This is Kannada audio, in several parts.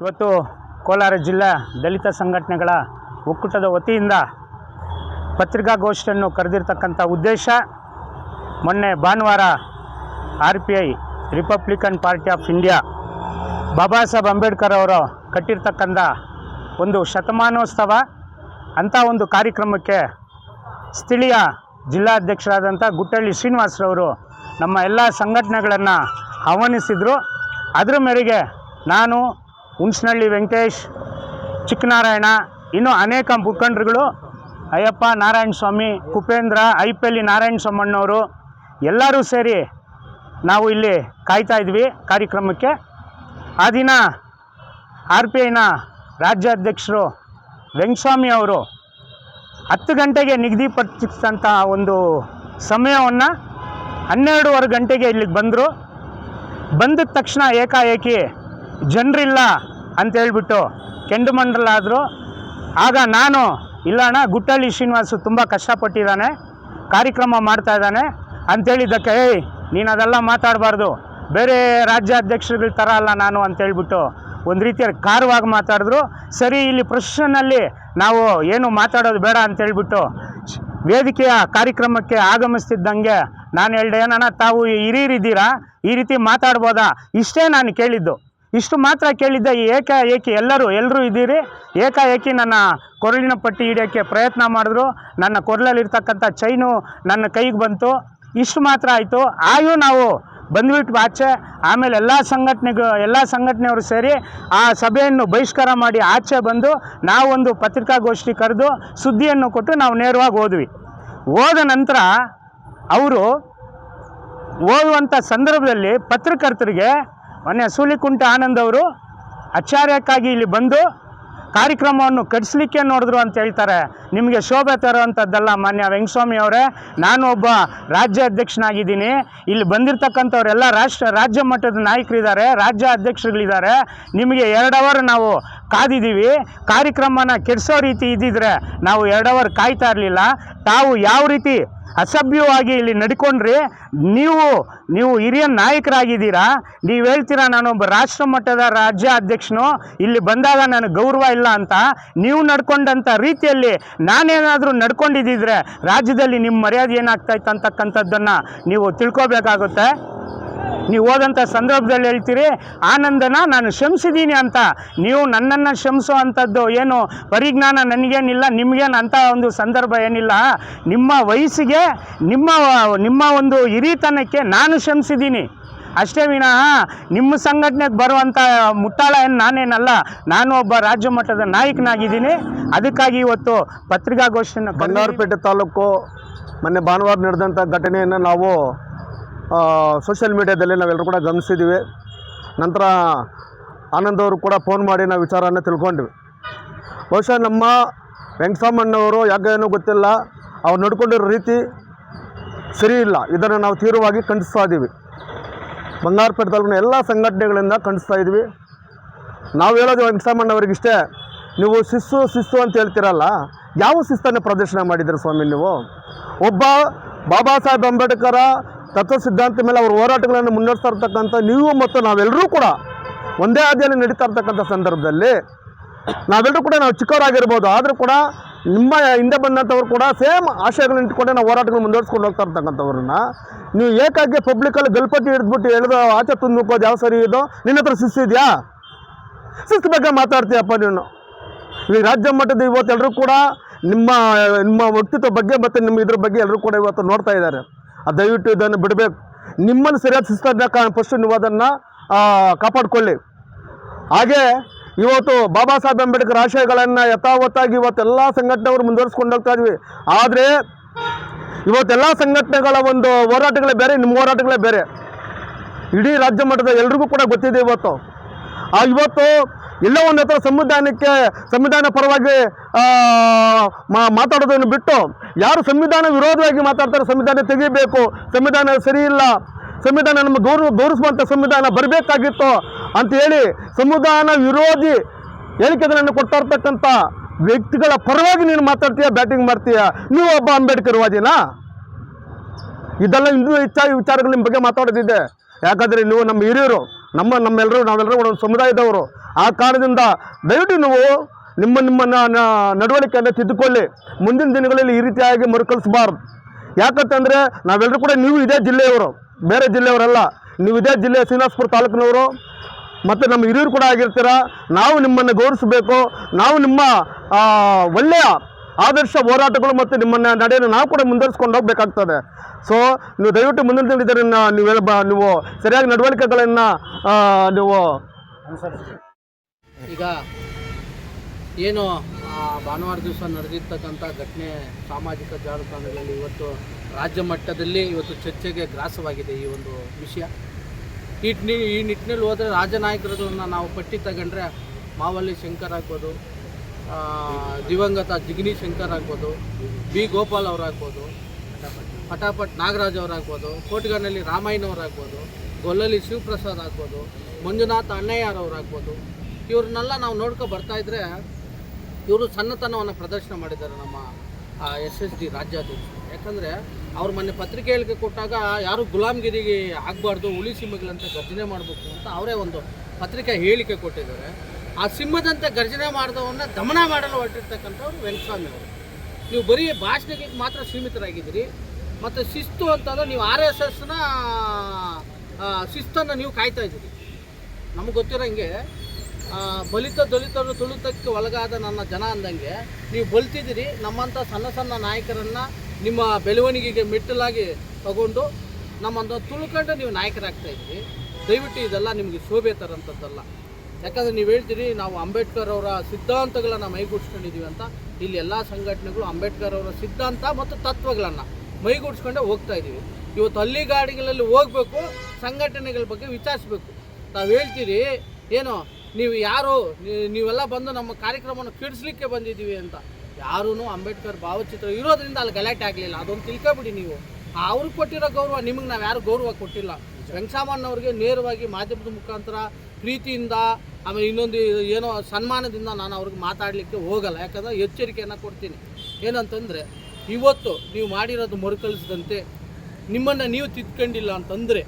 ಇವತ್ತು ಕೋಲಾರ ಜಿಲ್ಲಾ ದಲಿತ ಸಂಘಟನೆಗಳ ಒಕ್ಕೂಟದ ವತಿಯಿಂದ ಪತ್ರಿಕಾಗೋಷ್ಠಿಯನ್ನು ಕರೆದಿರ್ತಕ್ಕಂಥ ಉದ್ದೇಶ, ಮೊನ್ನೆ ಭಾನುವಾರ R P I, Republican Party of India, Baba Saheb Ambedkar ಅವರು ಕಟ್ಟಿರ್ತಕ್ಕಂಥ ಒಂದು ಶತಮಾನೋತ್ಸವ, ಅಂಥ ಒಂದು ಕಾರ್ಯಕ್ರಮಕ್ಕೆ ಸ್ಥಳೀಯ ಜಿಲ್ಲಾಧ್ಯಕ್ಷರಾದಂಥ ಗುಟ್ಟಳ್ಳಿ ಶ್ರೀನಿವಾಸರವರು ನಮ್ಮ ಎಲ್ಲ ಸಂಘಟನೆಗಳನ್ನು ಆಹ್ವಾನಿಸಿದರು. ಅದರ ಮೇರೆಗೆ ನಾನು ಹುಣಸನಹಳ್ಳಿ ವೆಂಕಟೇಶ್, ಚಿಕ್ಕನಾರಾಯಣ, ಇನ್ನೂ ಅನೇಕ ಮುಖಂಡರುಗಳು, ಅಯ್ಯಪ್ಪ, ನಾರಾಯಣ ಸ್ವಾಮಿ ಕುಪೇಂದ್ರ ಐ ಪಿ ಎಲ್ಲಿ ನಾರಾಯಣ ಸ್ವಾಮಣ್ಣವರು, ಎಲ್ಲರೂ ಸೇರಿ ನಾವು ಇಲ್ಲಿ ಕಾಯ್ತಾ ಇದ್ವಿ ಕಾರ್ಯಕ್ರಮಕ್ಕೆ. ಆ ದಿನ ಆರ್ ಪಿ ಐನ ರಾಜ್ಯಾಧ್ಯಕ್ಷರು ವೆಂಕಸ್ವಾಮಿ ಅವರು ಹತ್ತು ಗಂಟೆಗೆ ನಿಗದಿಪಡಿಸಿದಂಥ ಒಂದು ಸಮಯವನ್ನು ಹನ್ನೆರಡೂವರೆ ಗಂಟೆಗೆ ಇಲ್ಲಿಗೆ ಬಂದರು. ಬಂದ ತಕ್ಷಣ ಏಕಾಏಕಿ ಜನರಿಲ್ಲ ಅಂತೇಳ್ಬಿಟ್ಟು ಕೆಂಡು ಆದರು ಆಗ ನಾನು ಇಲ್ಲಣ್ಣ ಗುಟ್ಟಳ್ಳಿ ಶ್ರೀನಿವಾಸು ತುಂಬ ಕಷ್ಟಪಟ್ಟಿದ್ದಾನೆ, ಕಾರ್ಯಕ್ರಮ ಮಾಡ್ತಾ ಇದ್ದಾನೆ ಅಂತೇಳಿದ್ದಕ್ಕೆ ಏಯ್, ನೀನು ಅದೆಲ್ಲ ಮಾತಾಡಬಾರ್ದು. ಬೇರೆ ರಾಜ್ಯಾಧ್ಯಕ್ಷರುಗಳ ಥರ ಅಲ್ಲ ನಾನು ಅಂತೇಳ್ಬಿಟ್ಟು ಒಂದು ರೀತಿಯಲ್ಲಿ ಕಾರವಾಗಿ ಮಾತಾಡಿದ್ರು. ಸರಿ, ಇಲ್ಲಿ ಪ್ರೊಸೆಷನ್ನಲ್ಲಿ ನಾವು ಏನು ಮಾತಾಡೋದು ಬೇಡ ಅಂತೇಳ್ಬಿಟ್ಟು ವೇದಿಕೆಯ ಕಾರ್ಯಕ್ರಮಕ್ಕೆ ಆಗಮಿಸ್ತಿದ್ದಂಗೆ ನಾನು ಹೇಳ್ದೆ, ಏನಣ್ಣ, ತಾವು ಹಿರಿಯರಿದ್ದೀರಾ? ಈ ರೀತಿ ಮಾತಾಡ್ಬೋದಾ? ಇಷ್ಟೇ ನಾನು ಕೇಳಿದ್ದು. ಇಷ್ಟು ಮಾತ್ರ ಕೇಳಿದ್ದ ಈ ಏಕಾಏಕಿ ಎಲ್ಲರೂ ಎಲ್ಲರೂ ಇದ್ದೀರಿ? ಏಕಾಏಕಿ ನನ್ನ ಕೊರಳಿನ ಪಟ್ಟಿ ಹಿಡಿಯೋಕ್ಕೆ ಪ್ರಯತ್ನ ಮಾಡಿದ್ರು. ನನ್ನ ಕೊರಳಲ್ಲಿರ್ತಕ್ಕಂಥ ಚೈನು ನನ್ನ ಕೈಗೆ ಬಂತು. ಇಷ್ಟು ಮಾತ್ರ ಆಯಿತು. ಆಯೂ ನಾವು ಬಂದ್ಬಿಟ್ಟು ಆಚೆ, ಆಮೇಲೆ ಎಲ್ಲ ಸಂಘಟನೆಗೂ, ಎಲ್ಲ ಸಂಘಟನೆಯವರು ಸೇರಿ ಆ ಸಭೆಯನ್ನು ಬಹಿಷ್ಕಾರ ಮಾಡಿ ಆಚೆ ಬಂದು ನಾವೊಂದು ಪತ್ರಿಕಾಗೋಷ್ಠಿ ಕರೆದು ಸುದ್ದಿಯನ್ನು ಕೊಟ್ಟು ನಾವು ನೇರವಾಗಿ ಹೋದ್ವಿ ಹೋದ ನಂತರ ಅವರು ಓದುವಂಥ ಸಂದರ್ಭದಲ್ಲಿ ಪತ್ರಕರ್ತರಿಗೆ ಮೊನ್ನೆ ಸೂಲಿಕುಂಟ ಆನಂದ್ ಅವರು ಆಚಾರ್ಯಕ್ಕಾಗಿ ಇಲ್ಲಿ ಬಂದು ಕಾರ್ಯಕ್ರಮವನ್ನು ಕಟ್ಸ್ಲಿಕ್ಕೆ ನೋಡಿದ್ರು ಅಂತ ಹೇಳ್ತಾರೆ. ನಿಮಗೆ ಶೋಭೆ ತರುವಂಥದ್ದಲ್ಲ ಮಾನ್ಯ ವೆಂಕಸ್ವಾಮಿ ಅವರೇ, ನಾನು ಒಬ್ಬ ರಾಜ್ಯ ಅಧ್ಯಕ್ಷನಾಗಿದ್ದೀನಿ. ಇಲ್ಲಿ ಬಂದಿರತಕ್ಕಂಥವ್ರೆಲ್ಲ ರಾಷ್ಟ್ರ, ರಾಜ್ಯ ಮಟ್ಟದ ನಾಯಕರಿದ್ದಾರೆ, ರಾಜ್ಯ ಅಧ್ಯಕ್ಷರುಗಳಿದ್ದಾರೆ. ನಿಮಗೆ ಎರಡು ಅವರ್ ನಾವು ಕಾದಿದ್ದೀವಿ. ಕಾರ್ಯಕ್ರಮನ ಕೆಡಿಸೋ ರೀತಿ ಇದ್ದಿದ್ರೆ ನಾವು ಎರಡು ಅವರ್ ಕಾಯ್ತಾ ಇರಲಿಲ್ಲ. ತಾವು ಯಾವ ರೀತಿ ಅಸಭ್ಯವಾಗಿ ಇಲ್ಲಿ ನಡ್ಕೊಂಡ್ರಿ. ನೀವು ನೀವು ಹಿರಿಯ ನಾಯಕರಾಗಿದ್ದೀರಾ. ನೀವು ಹೇಳ್ತೀರಾ, ನಾನೊಬ್ಬ ರಾಷ್ಟ್ರ ಮಟ್ಟದ ರಾಜ್ಯ ಅಧ್ಯಕ್ಷನು, ಇಲ್ಲಿ ಬಂದಾಗ ನನಗೆ ಗೌರವ ಇಲ್ಲ ಅಂತ. ನೀವು ನಡ್ಕೊಂಡಂಥ ರೀತಿಯಲ್ಲಿ ನಾನೇನಾದರೂ ನಡ್ಕೊಂಡಿದ್ದಿದ್ರೆ ರಾಜ್ಯದಲ್ಲಿ ನಿಮ್ಮ ಮರ್ಯಾದೆ ಏನಾಗ್ತಾ ಇತ್ತು ಅಂತಕ್ಕಂಥದ್ದನ್ನು ನೀವು ತಿಳ್ಕೊಬೇಕಾಗುತ್ತೆ. ನೀವು ಹೋದಂಥ ಸಂದರ್ಭದಲ್ಲಿ ಹೇಳ್ತೀರಿ, ಆನಂದನ ನಾನು ಶ್ರಮಿಸಿದ್ದೀನಿ ಅಂತ. ನೀವು ನನ್ನನ್ನು ಶ್ರಮಿಸೋ ಅಂಥದ್ದು ಏನು? ಪರಿಜ್ಞಾನ ನನಗೇನಿಲ್ಲ, ನಿಮಗೇನು ಅಂಥ ಒಂದು ಸಂದರ್ಭ ಏನಿಲ್ಲ. ನಿಮ್ಮ ವಯಸ್ಸಿಗೆ, ನಿಮ್ಮ ನಿಮ್ಮ ಒಂದು ಹಿರಿತನಕ್ಕೆ ನಾನು ಶ್ರಮಿಸಿದ್ದೀನಿ ಅಷ್ಟೇ ವಿನಃ, ನಿಮ್ಮ ಸಂಘಟನೆಗೆ ಬರುವಂಥ ಮುಟ್ಟಾಳ ಏನು ನಾನೇನಲ್ಲ. ನಾನು ಒಬ್ಬ ರಾಜ್ಯ ಮಟ್ಟದ ನಾಯಕನಾಗಿದ್ದೀನಿ. ಅದಕ್ಕಾಗಿ ಇವತ್ತು ಪತ್ರಿಕಾಗೋಷ್ಠಿಯನ್ನು ಕರೆದಿದ್ದೀವಿ. ಬಂಗಾರಪೇಟೆ ತಾಲೂಕು, ಮೊನ್ನೆ ಭಾನುವಾರ ನಡೆದಂಥ ಘಟನೆಯನ್ನು ನಾವು ಸೋಷಿಯಲ್ ಮೀಡ್ಯಾದಲ್ಲಿ ನಾವೆಲ್ಲರೂ ಕೂಡ ಗಮನಿಸಿದ್ದೀವಿ ನಂತರ ಆನಂದ್ ಅವರು ಕೂಡ ಫೋನ್ ಮಾಡಿ ನಾವು ವಿಚಾರನ ತಿಳ್ಕೊಂಡ್ವಿ. ಬಹುಶಃ ನಮ್ಮ ವೆಂಕಟರಾಮಣ್ಣವರು ಯಾಕೇನೋ ಗೊತ್ತಿಲ್ಲ, ಅವ್ರು ನಡ್ಕೊಂಡಿರೋ ರೀತಿ ಸರಿ ಇಲ್ಲ. ಇದನ್ನು ನಾವು ತೀವ್ರವಾಗಿ ಖಂಡಿಸ್ತಾ ಇದ್ದೀವಿ ಬಂಗಾರಪೇಟೆ ಎಲ್ಲ ಸಂಘಟನೆಗಳಿಂದ ಖಂಡಿಸ್ತಾ ಇದ್ವಿ. ನಾವು ಹೇಳೋದು ವೆಂಕಟರಾಮಣ್ಣವ್ರಿಗಿಷ್ಟೇ ನೀವು ಶಿಸ್ತು ಶಿಸ್ತು ಅಂತ ಹೇಳ್ತೀರಲ್ಲ, ಯಾವ ಶಿಸ್ತನ್ನು ಪ್ರದರ್ಶನ ಮಾಡಿದ್ದೀರಿ ಸ್ವಾಮಿ ನೀವು? ಒಬ್ಬ ಬಾಬಾ ಸಾಹೇಬ್ ಅಂಬೇಡ್ಕರ ತತ್ವ ಸಿದ್ಧಾಂತ ಮೇಲೆ ಅವರು ಹೋರಾಟಗಳನ್ನು ಮುನ್ನಡೆಸ್ತಾ ಇರ್ತಕ್ಕಂಥ ನೀವು ಮತ್ತು ನಾವೆಲ್ಲರೂ ಕೂಡ ಒಂದೇ ಹಾದಿಯಲ್ಲಿ ನಡೀತಾ ಇರ್ತಕ್ಕಂಥ ಸಂದರ್ಭದಲ್ಲಿ ನಾವೆಲ್ಲರೂ ಕೂಡ ನಾವು ಚಿಕ್ಕವರಾಗಿರ್ಬೋದು. ಆದರೂ ಕೂಡ ನಿಮ್ಮ ಹಿಂದೆ ಬಂದಂಥವ್ರು ಕೂಡ ಸೇಮ್ ಆಶಯಗಳನ್ನ ಇಟ್ಕೊಂಡೆ ನಾವು ಹೋರಾಟಗಳು ಮುಂದುವರಿಸ್ಕೊಂಡು ಹೋಗ್ತಾ ಇರ್ತಕ್ಕಂಥವ್ರನ್ನ. ನೀವು ಏಕಾಗಿ ಪಬ್ಲಿಕಲ್ಲಿ ಗಲ್ಪತಿ ಹಿಡಿದ್ಬಿಟ್ಟು ಹೇಳಿದ, ಆಚೆ ತುಂಬಿಕೋದು ಯಾವ ಸರಿ ಇದು, ನಿನ್ನ ಹತ್ರ ಶಿಸ್ತಿದ್ಯಾ ಶಿಸ್ತು ಬಗ್ಗೆ ಮಾತಾಡ್ತೀಯಪ್ಪ ನೀನು. ಈ ರಾಜ್ಯ ಮಟ್ಟದ ಇವತ್ತೆಲ್ಲರೂ ಕೂಡ ನಿಮ್ಮ ನಿಮ್ಮ ವ್ಯಕ್ತಿತ್ವ ಬಗ್ಗೆ ಮತ್ತು ನಿಮ್ಮ ಇದ್ರ ಬಗ್ಗೆ ಎಲ್ಲರೂ ಕೂಡ ಇವತ್ತು ನೋಡ್ತಾ ಇದ್ದಾರೆ. ದಯವಿಟ್ಟು ಇದನ್ನು ಬಿಡಬೇಕು. ನಿಮ್ಮನ್ನು ಸರಿಯಾದ ಶಿಸ್ತನ್ನ ಕಾ ಫಸ್ಟ್ ನೀವು ಅದನ್ನು ಕಾಪಾಡಿಕೊಳ್ಳಿ. ಹಾಗೆ ಇವತ್ತು ಬಾಬಾ ಸಾಹೇಬ್ ಅಂಬೇಡ್ಕರ್ ಆಶಯಗಳನ್ನು ಯಥಾವತ್ತಾಗಿ ಇವತ್ತೆಲ್ಲ ಸಂಘಟನೆಯವರು ಮುಂದುವರಿಸ್ಕೊಂಡು ಹೋಗ್ತಾ ಇದ್ವಿ. ಆದರೆ ಇವತ್ತೆಲ್ಲ ಸಂಘಟನೆಗಳ ಒಂದು ಹೋರಾಟಗಳೇ ಬೇರೆ, ನಿಮ್ಮ ಹೋರಾಟಗಳೇ ಬೇರೆ. ಇಡೀ ರಾಜ್ಯ ಮಟ್ಟದ ಎಲ್ರಿಗೂ ಕೂಡ ಗೊತ್ತಿದೆ ಇವತ್ತು. ಆ, ಇವತ್ತು ಎಲ್ಲೋ ಒಂದು ಹತ್ರ ಸಂವಿಧಾನಕ್ಕೆ, ಸಂವಿಧಾನ ಪರವಾಗಿ ಮಾತಾಡೋದನ್ನು ಬಿಟ್ಟು ಯಾರು ಸಂವಿಧಾನ ವಿರೋಧವಾಗಿ ಮಾತಾಡ್ತಾರೆ ಸಂವಿಧಾನ ತೆಗಿಬೇಕು, ಸಂವಿಧಾನ ಸರಿ ಇಲ್ಲ, ಸಂವಿಧಾನ ನಮ್ಮ ಗೌರವ ಗೌರವಿಸುವಂಥ ಸಂವಿಧಾನ ಬರಬೇಕಾಗಿತ್ತು ಅಂತ ಹೇಳಿ ಸಂವಿಧಾನ ವಿರೋಧಿ ಹೇಳಿಕೆಗಳನ್ನು ಕೊಡ್ತಾ ಇರ್ತಕ್ಕಂಥ ವ್ಯಕ್ತಿಗಳ ಪರವಾಗಿ ನೀನು ಮಾತಾಡ್ತೀಯ, ಬ್ಯಾಟಿಂಗ್ ಮಾಡ್ತೀಯ? ನೀವು ಒಬ್ಬ ಅಂಬೇಡ್ಕರ್ ವಾದಿನ? ಇದೆಲ್ಲ ಇನ್ನೂ ಹೆಚ್ಚಾಗಿ ವಿಚಾರಗಳು ನಿಮ್ಮ ಬಗ್ಗೆ ಮಾತಾಡೋದಿದೆ. ಯಾಕಂದರೆ ನೀವು ನಮ್ಮ ಹಿರಿಯರು, ನಮ್ಮ, ನಮ್ಮೆಲ್ಲರೂ, ನಾವೆಲ್ಲರೂ ಒಂದು ಸಮುದಾಯದವರು. ಆ ಕಾರಣದಿಂದ ದಯವಿಟ್ಟು ನೀವು ನಿಮ್ಮ ನಿಮ್ಮ ನಡವಳಿಕೆಯನ್ನು ತಿದ್ದುಕೊಳ್ಳಿ. ಮುಂದಿನ ದಿನಗಳಲ್ಲಿ ಈ ರೀತಿಯಾಗಿ ಮರುಕಳಿಸಬಾರ್ದು. ಯಾಕಂತಂದರೆ ನಾವೆಲ್ಲರೂ ಕೂಡ ನೀವು ಇದೇ ಜಿಲ್ಲೆಯವರು, ಬೇರೆ ಜಿಲ್ಲೆಯವರಲ್ಲ. ನೀವು ಇದೇ ಜಿಲ್ಲೆ ಶ್ರೀನಿವಾಸಪುರ ತಾಲೂಕಿನವರು. ಮತ್ತು ನಮ್ಮ ಹಿರಿಯರು ಕೂಡ ಆಗಿರ್ತೀರ? ನಾವು ನಿಮ್ಮನ್ನು ಗೌರವಿಸಬೇಕು. ನಾವು ನಿಮ್ಮ ಒಳ್ಳೆಯ ಆದರ್ಶ ಹೋರಾಟಗಳು ಮತ್ತು ನಿಮ್ಮನ್ನ ನಡೆಯನ್ನು ನಾವು ಕೂಡ ಮುಂದುವರಿಸ್ಕೊಂಡು ಹೋಗಬೇಕಾಗ್ತದೆ. ಸೊ ನೀವು ದಯವಿಟ್ಟು ಮುಂದಿನ ದಿನ ನೀವು ಸರಿಯಾಗಿ ನಡವಳಿಕೆಗಳನ್ನು ನೀವು ಈಗ ಏನು ಭಾನುವಾರ ದಿವಸ ನಡೆದಿರ್ತಕ್ಕಂಥ ಘಟನೆ ಸಾಮಾಜಿಕ ಜಾಲತಾಣಗಳಲ್ಲಿ ಇವತ್ತು ರಾಜ್ಯ ಮಟ್ಟದಲ್ಲಿ ಇವತ್ತು ಚರ್ಚೆಗೆ ಗ್ರಾಸವಾಗಿದೆ ಈ ಒಂದು ವಿಷಯ. ಈ ಈ ನಿಟ್ಟಿನಲ್ಲಿ ಹೋದರೆ ರಾಜನಾಯಕರನ್ನು ನಾವು ಪಟ್ಟಿ ತಗೊಂಡ್ರೆ ಮಾವಲ್ಲಿ ಶಂಕರ್ ಆಗ್ಬೋದು ದಿವಂಗತ ಜಿಗ್ನಿ ಶಂಕರ್ ಆಗ್ಬೋದು, ಬಿ ಗೋಪಾಲ್ ಅವರಾಗ್ಬೋದು, ಪಟಾಪಟ್ ನಾಗರಾಜ್ ಅವರಾಗ್ಬೋದು ಕೋಟಗಾನಲ್ಲಿ ರಾಮಾಯಣವರಾಗ್ಬೋದು ಗೊಲ್ಲಲ್ಲಿ ಶಿವಪ್ರಸಾದ್ ಆಗ್ಬೋದು, ಮಂಜುನಾಥ್ ಅಣ್ಣಯ್ಯರವರಾಗ್ಬೋದು ಇವ್ರನ್ನೆಲ್ಲ ನಾವು ನೋಡ್ಕೊ ಬರ್ತಾ ಇದ್ರೆ ಇವರು ಸಣ್ಣತನವನ್ನು ಪ್ರದರ್ಶನ ಮಾಡಿದ್ದಾರೆ ನಮ್ಮ ಎಸ್ ಎಸ್ ಡಿ ರಾಜ್ಯಾಧ್ಯಕ್ಷರು. ಯಾಕಂದರೆ ಅವ್ರು ಮೊನ್ನೆ ಪತ್ರಿಕೆ ಹೇಳಿಕೆ ಕೊಟ್ಟಾಗ ಯಾರು ಗುಲಾಮ್ಗಿರಿಗೆ ಆಗಬಾರ್ದು, ಹುಲಿ ಸಿಂಹಗಳಂತೆ ಗರ್ಜನೆ ಮಾಡಬೇಕು ಅಂತ ಅವರೇ ಒಂದು ಪತ್ರಿಕೆ ಹೇಳಿಕೆ ಕೊಟ್ಟಿದ್ದಾರೆ. ಆ ಸಿಂಹದಂತೆ ಗರ್ಜನೆ ಮಾಡಿದವನ್ನ ದಮನ ಮಾಡಲು ಹೊರಟಿರ್ತಕ್ಕಂಥವ್ರು ವೆಂಕಸ್ವಾಮಿ ಅವರು. ನೀವು ಬರೀ ಭಾಷಣಕ್ಕೆ ಮಾತ್ರ ಸೀಮಿತರಾಗಿದ್ದೀರಿ. ಮತ್ತು ಶಿಸ್ತು ಅಂತಂದ್ರೆ ನೀವು ಆರ್ ಎಸ್ ಎಸ್ನ ಶಿಸ್ತನ್ನು ನೀವು ಕಾಯ್ತಾ ಇದ್ದೀರಿ. ನಮಗೆ ಗೊತ್ತಿರೋಂಗೆ ಬಲಿತ ದಲಿತರು ತುಳಿತಕ್ಕೆ ಒಳಗಾದ ನನ್ನ ಜನ ಅಂದಂಗೆ, ನೀವು ಬಲ್ತಿದ್ದೀರಿ, ನಮ್ಮಂಥ ಸಣ್ಣ ಸಣ್ಣ ನಾಯಕರನ್ನು ನಿಮ್ಮ ಬೆಳವಣಿಗೆಗೆ ಮೆಟ್ಟಲಾಗಿ ತಗೊಂಡು ನಮ್ಮಂಥ ತುಳ್ಕೊಂಡು ನೀವು ನಾಯಕರಾಗ್ತಾ ಇದ್ದೀರಿ. ದಯವಿಟ್ಟು ಇದೆಲ್ಲ ನಿಮಗೆ ಶೋಭೆ ತರಂಥದ್ದಲ್ಲ ಯಾಕಂದರೆ ನೀವು ಹೇಳ್ತೀರಿ, ನಾವು ಅಂಬೇಡ್ಕರ್ ಅವರ ಸಿದ್ಧಾಂತಗಳನ್ನು ಮೈಗೂಡಿಸ್ಕೊಂಡಿದ್ದೀವಿ ಅಂತ. ಇಲ್ಲಿ ಎಲ್ಲ ಸಂಘಟನೆಗಳು ಅಂಬೇಡ್ಕರ್ ಅವರ ಸಿದ್ಧಾಂತ ಮತ್ತು ತತ್ವಗಳನ್ನು ಮೈಗೂಡಿಸ್ಕೊಂಡೇ ಹೋಗ್ತಾ ಇದ್ದೀವಿ. ಇವತ್ತು ಹಳ್ಳಿ ಗಾಡಿಗಳಲ್ಲಿ ಹೋಗಬೇಕು, ಸಂಘಟನೆಗಳ ಬಗ್ಗೆ ವಿಚಾರಿಸ್ಬೇಕು. ತಾವು ಹೇಳ್ತೀರಿ, ಏನು ನೀವು ಯಾರು? ನೀವೆಲ್ಲ ಬಂದು ನಮ್ಮ ಕಾರ್ಯಕ್ರಮವನ್ನು ಕೆಡಿಸ್ಲಿಕ್ಕೆ ಬಂದಿದ್ದೀವಿ ಅಂತ. ಯಾರೂ ಅಂಬೇಡ್ಕರ್ ಭಾವಚಿತ್ರ ಇರೋದ್ರಿಂದ ಅಲ್ಲಿ ಗಲಾಟೆ ಆಗಲಿಲ್ಲ. ಅದೊಂದು ತಿಳ್ಕೊಬಿಡಿ ನೀವು. ಅವ್ರಿಗೆ ಕೊಟ್ಟಿರೋ ಗೌರವ ನಿಮಗೆ ನಾವು ಯಾರು ಗೌರವ ಕೊಟ್ಟಿಲ್ಲ. ವೆಂಕಟರಾಮಣ್ಣವ್ರಿಗೆ ನೇರವಾಗಿ ಮಾಧ್ಯಮದ ಮುಖಾಂತರ ಪ್ರೀತಿಯಿಂದ, ಆಮೇಲೆ ಇನ್ನೊಂದು ಏನೋ ಸನ್ಮಾನದಿಂದ ನಾನು ಅವ್ರಿಗೆ ಮಾತಾಡಲಿಕ್ಕೆ ಹೋಗಲ್ಲ. ಯಾಕಂದರೆ ಎಚ್ಚರಿಕೆಯನ್ನು ಕೊಡ್ತೀನಿ. ಏನಂತಂದರೆ, ಇವತ್ತು ನೀವು ಮಾಡಿರೋದು ಮರುಕಳಿಸಿದಂತೆ ನಿಮ್ಮನ್ನು ನೀವು ತಿದ್ಕೊಂಡಿಲ್ಲ ಅಂತಂದರೆ,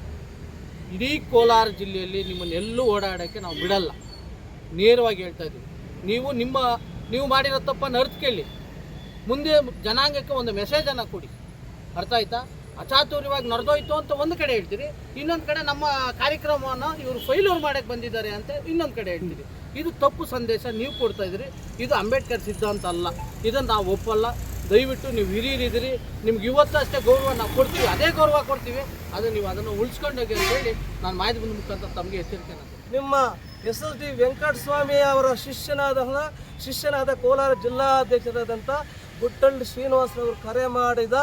ಇಡೀ ಕೋಲಾರ ಜಿಲ್ಲೆಯಲ್ಲಿ ನಿಮ್ಮನ್ನೆಲ್ಲೂ ಓಡಾಡೋಕ್ಕೆ ನಾವು ಬಿಡಲ್ಲ. ನೇರವಾಗಿ ಹೇಳ್ತಾ ಇದ್ದೀವಿ ನೀವು ನಿಮ್ಮ, ನೀವು ಮಾಡಿರೋ ತಪ್ಪನ್ನು ಅರ್ಥಕೊಳ್ಳಿ ಮುಂದೆ ಜನಾಂಗಕ್ಕೆ ಒಂದು ಮೆಸೇಜನ್ನು ಕೊಡಿ. ಅರ್ಥ ಆಯ್ತಾ? ಅಚಾತುರ್ಯವಾಗಿ ನಡೆದೋಯ್ತು ಅಂತ ಒಂದು ಕಡೆ ಹೇಳ್ತೀರಿ. ಇನ್ನೊಂದು ಕಡೆ ನಮ್ಮ ಕಾರ್ಯಕ್ರಮವನ್ನು ಇವರು ಫೈಲೂರ್ ಮಾಡೋಕ್ಕೆ ಬಂದಿದ್ದಾರೆ ಅಂತ ಇನ್ನೊಂದು ಕಡೆ ಹೇಳ್ತೀರಿ. ಇದು ತಪ್ಪು ಸಂದೇಶ ನೀವು ಕೊಡ್ತಾ ಇದ್ದೀರಿ. ಇದು ಅಂಬೇಡ್ಕರ್ ಸಿದ್ಧಾಂತ ಅಲ್ಲ. ಇದನ್ನು ನಾವು ಒಪ್ಪಲ್ಲ. ದಯವಿಟ್ಟು ನೀವು ಹಿರಿಯರಿದ್ದೀರಿ. ನಿಮ್ಗೆ ಇವತ್ತು ಅಷ್ಟೇ ಗೌರವ ನಾವು ಕೊಡ್ತೀವಿ. ಅದೇ ಗೌರವ ಕೊಡ್ತೀವಿ. ಅದು ನೀವು ಅದನ್ನು ಉಳಿಸ್ಕೊಂಡೋಗಿ ಅಂತೇಳಿ ನಾನು ಮಾಧ್ಯಮದ ಮುಖಾಂತರ ತಮಗೆ ಎಚ್ಚರಿಕೆ ನಿಮ್ಮ ಎಸ್ ಎಸ್ ಡಿ ವೆಂಕಟಸ್ವಾಮಿ ಅವರ ಶಿಷ್ಯನಾದ ಶಿಷ್ಯನಾದ ಕೋಲಾರ ಜಿಲ್ಲಾಧ್ಯಕ್ಷರಾದಂಥ ಗುಟ್ಟಳ್ಳಿ ಶ್ರೀನಿವಾಸರವರು ಕರೆ ಮಾಡಿದ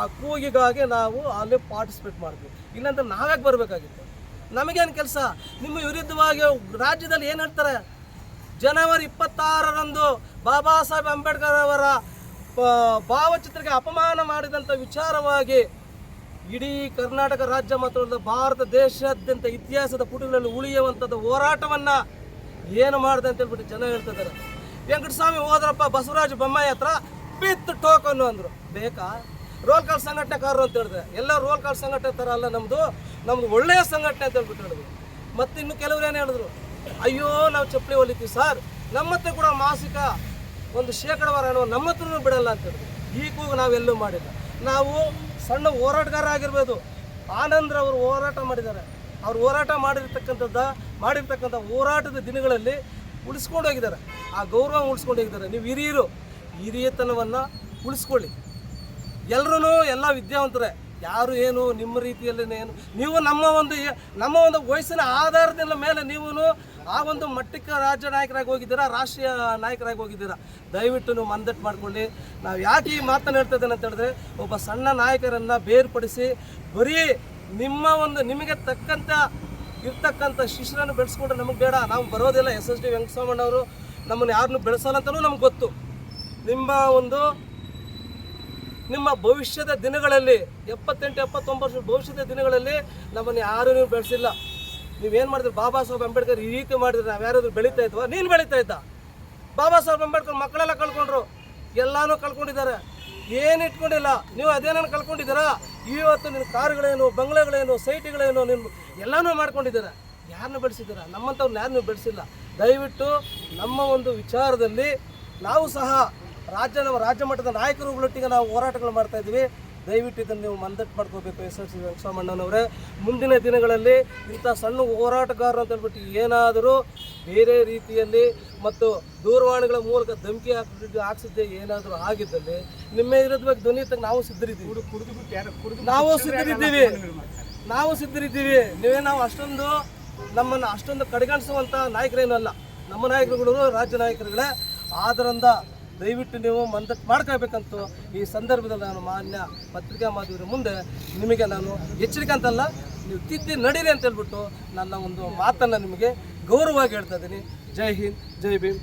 ಆ ಕೂಗಿಗಾಗಿ ನಾವು ಅಲ್ಲಿ ಪಾರ್ಟಿಸಿಪೇಟ್ ಮಾಡಿದ್ವಿ ಇಲ್ಲಾಂದ್ರೆ ನಾವ್ಯಾಕೆ ಬರಬೇಕಾಗಿತ್ತು. ನಮಗೇನು ಕೆಲಸ? ನಿಮ್ಮ ವಿರುದ್ಧವಾಗಿ ರಾಜ್ಯದಲ್ಲಿ ಏನು ಹೇಳ್ತಾರೆ? ಜನವರಿ ಇಪ್ಪತ್ತಾರರಂದು ಬಾಬಾ ಸಾಹೇಬ್ ಅಂಬೇಡ್ಕರ್ ಅವರ ಭಾವಚಿತ್ರಕ್ಕೆ ಅಪಮಾನ ಮಾಡಿದಂಥ ವಿಚಾರವಾಗಿ ಇಡೀ ಕರ್ನಾಟಕ ರಾಜ್ಯ ಮಾತ್ರವಲ್ಲ ಭಾರತ ದೇಶಾದ್ಯಂತ ಇತಿಹಾಸದ ಪುಟಗಳಲ್ಲಿ ಉಳಿಯುವಂಥದ್ದು ಹೋರಾಟವನ್ನು ಏನು ಮಾಡಿದೆ ಅಂತ ಹೇಳ್ಬಿಟ್ಟು ಜನ ಹೇಳ್ತಿದ್ದಾರೆ ವೆಂಕಟಸ್ವಾಮಿ ಹೋದ್ರಪ್ಪ ಬಸವರಾಜ ಬೊಮ್ಮಾಯಿ ಹತ್ರ ಪಿತ್ ಟೋಕನ್ನು ಅಂದರು. ಬೇಕಾ? ರೋಲ್ ಕಾಲ್ ಸಂಘಟನೆಕಾರರು ಅಂತ ಹೇಳಿದ್ರೆ. ಎಲ್ಲ ರೋಲ್ ಕಾಲ್ ಸಂಘಟನೆ ಥರ ಅಲ್ಲ ನಮ್ಮದು ನಮ್ದು ಒಳ್ಳೆಯ ಸಂಘಟನೆ ಅಂತ ಹೇಳ್ಬಿಟ್ಟು ಹೇಳಿದ್ರು. ಮತ್ತು ಇನ್ನು ಕೆಲವ್ರು ಏನು ಹೇಳಿದ್ರು? ಅಯ್ಯೋ, ನಾವು ಚಪ್ಪಲಿ ಹೊಲಿತೀವಿ ಸರ್ ನಮ್ಮ ಹತ್ರ ಕೂಡ ಮಾಸಿಕ ಒಂದು ಶೇಕಡವಾರ ನಮ್ಮ ಹತ್ರನೂ ಬಿಡಲ್ಲ ಅಂತ ಹೇಳಿದ್ರು. ಈ ನಾವೆಲ್ಲೂ ಮಾಡಿಲ್ಲ. ನಾವು ಸಣ್ಣ ಹೋರಾಟಗಾರ ಆಗಿರ್ಬೋದು. ಆನಂದ್ರವರು ಹೋರಾಟ ಮಾಡಿದ್ದಾರೆ. ಅವ್ರು ಹೋರಾಟ ಮಾಡಿರ್ತಕ್ಕಂಥದ್ದು, ಮಾಡಿರ್ತಕ್ಕಂಥ ಹೋರಾಟದ ದಿನಗಳಲ್ಲಿ ಉಳಿಸ್ಕೊಂಡು ಹೋಗಿದ್ದಾರೆ. ಆ ಗೌರವ ಉಳಿಸ್ಕೊಂಡು ಹೋಗಿದ್ದಾರೆ. ನೀವು ಹಿರಿಯರು, ಹಿರಿಯತನವನ್ನು ಉಳಿಸ್ಕೊಳ್ಳಿ. ಎಲ್ಲರೂ ಎಲ್ಲ ವಿದ್ಯಾವಂತರೇ. ಯಾರು ಏನು, ನಿಮ್ಮ ರೀತಿಯಲ್ಲಿ ಏನು. ನೀವು ನಮ್ಮ ಒಂದು ನಮ್ಮ ಒಂದು ವಯಸ್ಸಿನ ಆಧಾರದ ಮೇಲೆ ನೀವು ಆ ಒಂದು ಮಟ್ಟಕ್ಕೆ ರಾಜ್ಯ ನಾಯಕರಾಗಿ ಹೋಗಿದ್ದೀರಾ, ರಾಷ್ಟ್ರೀಯ ನಾಯಕರಾಗಿ ಹೋಗಿದ್ದೀರಾ? ದಯವಿಟ್ಟು ನೀವು ಮಂದಟ್ಟು ಮಾಡಿಕೊಳ್ಳಿ. ನಾವು ಯಾಕೆ ಈ ಮಾತನ್ನು ಹೇಳ್ತಾ ಅಂತ ಹೇಳಿದ್ರೆ, ಒಬ್ಬ ಸಣ್ಣ ನಾಯಕರನ್ನು ಬೇರ್ಪಡಿಸಿ ಬರೀ ನಿಮ್ಮ ಒಂದು ನಿಮಗೆ ತಕ್ಕಂಥ ಇರ್ತಕ್ಕಂಥ ಶಿಷ್ಯರನ್ನು ಬೆಳೆಸ್ಕೊಂಡ್ರೆ ನಮಗೆ ಬೇಡ. ನಾವು ಬರೋದಿಲ್ಲ ಎಸ್ ಎಸ್ ಡಿ ವೆಂಕಟಸ್ವಾಮಣ್ಣವರು ನಮ್ಮನ್ನು ಯಾರನ್ನು ಬೆಳೆಸಲ್ಲ ಅಂತಲೂ ನಮ್ಗೆ ಗೊತ್ತು. ನಿಮ್ಮ ಒಂದು, ನಿಮ್ಮ ಭವಿಷ್ಯದ ದಿನಗಳಲ್ಲಿ, ಎಪ್ಪತ್ತೆಂಟು, ಎಪ್ಪತ್ತೊಂಬತ್ತು ಭವಿಷ್ಯದ ದಿನಗಳಲ್ಲಿ ನಮ್ಮನ್ನು ಯಾರೂ ನೀವು ಬೆಳೆಸಿಲ್ಲ. ನೀವೇನು ಮಾಡಿದ್ರು? ಬಾಬಾ ಸಾಹೇಬ್ ಅಂಬೇಡ್ಕರ್ ಈ ರೀತಿ ಮಾಡಿದ್ರೆ, ನಾವು ಯಾರಾದ್ರೂ ಬೆಳೀತಾ ಇದ್ವಾ? ನೀನು ಬೆಳೀತಾ ಇದ್ದ? ಬಾಬಾ ಸಾಹೇಬ್ ಅಂಬೇಡ್ಕರ್ ಮಕ್ಕಳೆಲ್ಲ ಕಳ್ಕೊಂಡ್ರು. ಎಲ್ಲಾನು ಕಳ್ಕೊಂಡಿದ್ದಾರೆ. ಏನು ಇಟ್ಕೊಂಡಿಲ್ಲ? ನೀವು ಅದೇನೇನು ಕಳ್ಕೊಂಡಿದ್ದೀರಾ? ಇವತ್ತು ನಿನ್ನ ಕಾರುಗಳೇನು, ಬಂಗ್ಲೆಗಳೇನು, ಸೈಟ್ಗಳೇನು ನಿಮ್ಮ ಎಲ್ಲನೂ ಮಾಡ್ಕೊಂಡಿದ್ದೀರಾ. ಯಾರನ್ನು ಬೆಳೆಸಿದ್ದೀರಾ? ನಮ್ಮಂಥವ್ರನ್ನ ಯಾರನ್ನೂ ಬೆಳೆಸಿಲ್ಲ. ದಯವಿಟ್ಟು ನಮ್ಮ ಒಂದು ವಿಚಾರದಲ್ಲಿ ನಾವು ಸಹ ರಾಜ್ಯ ರಾಜ್ಯ ಮಟ್ಟದ ನಾಯಕರುಗಳೊಟ್ಟಿಗೆ ನಾವು ಹೋರಾಟಗಳು ಮಾಡ್ತಾ ಇದ್ದೀವಿ. ದಯವಿಟ್ಟು ಇದನ್ನು ನೀವು ಮಂದಟ್ಟು ಮಾಡ್ಕೋಬೇಕು ಎಸ್ ಎಲ್ ಸಿ ವೆಂಕಟರಾಮಣ್ಣನವರೇ ಮುಂದಿನ ದಿನಗಳಲ್ಲಿ ಇಂಥ ಸಣ್ಣ ಹೋರಾಟಗಾರರು ಅಂತ ಹೇಳ್ಬಿಟ್ಟು ಏನಾದರೂ ಬೇರೆ ರೀತಿಯಲ್ಲಿ ಮತ್ತು ದೂರವಾಣಿಗಳ ಮೂಲಕ ಧಮಕಿ ಹಾಕಿ ಹಾಕ್ಸಿದ್ದೆ ಏನಾದರೂ ಆಗಿದ್ದಲ್ಲಿ ನಿಮ್ಮ ಇರೋದ್ರ ಬಗ್ಗೆ ಧ್ವನಿ ತಗ ನಾವು ಸಿದ್ಧರಿದ್ದೀವಿ. ನಾವು ಸಿದ್ಧರಿದ್ದೀವಿ. ನಾವು ಸಿದ್ಧರಿದ್ದೀವಿ. ನೀವೇ ನಾವು ಅಷ್ಟೊಂದು ನಮ್ಮನ್ನು ಅಷ್ಟೊಂದು ಕಡೆಗಣಿಸುವಂಥ ನಾಯಕರೇನಲ್ಲ ನಮ್ಮ ನಾಯಕರುಗಳು ರಾಜ್ಯ ನಾಯಕರುಗಳೇ. ಆದ್ದರಿಂದ ದಯವಿಟ್ಟು ನೀವು ಮಂದಟ್ಟು ಮಾಡ್ಕೋಬೇಕಂತ ಈ ಸಂದರ್ಭದಲ್ಲಿ ನಾನು ಮಾನ್ಯ ಪತ್ರಿಕಾ ಮಾಧ್ಯಮದ ಮುಂದೆ ನಿಮಗೆ ನಾನು ಎಚ್ಚರಿಕೆ ಅಂತಲ್ಲ, ನೀವು ತಿದ್ದಿ ನಡೀರಿ ಅಂತ ಹೇಳ್ಬಿಟ್ಟು ನನ್ನ ಒಂದು ಮಾತನ್ನು ನಿಮಗೆ ಗೌರವವಾಗಿ ಹೇಳ್ತಾ ಇದ್ದೀನಿ. ಜೈ ಹಿಂದ್, ಜೈ ಭೀಮ್.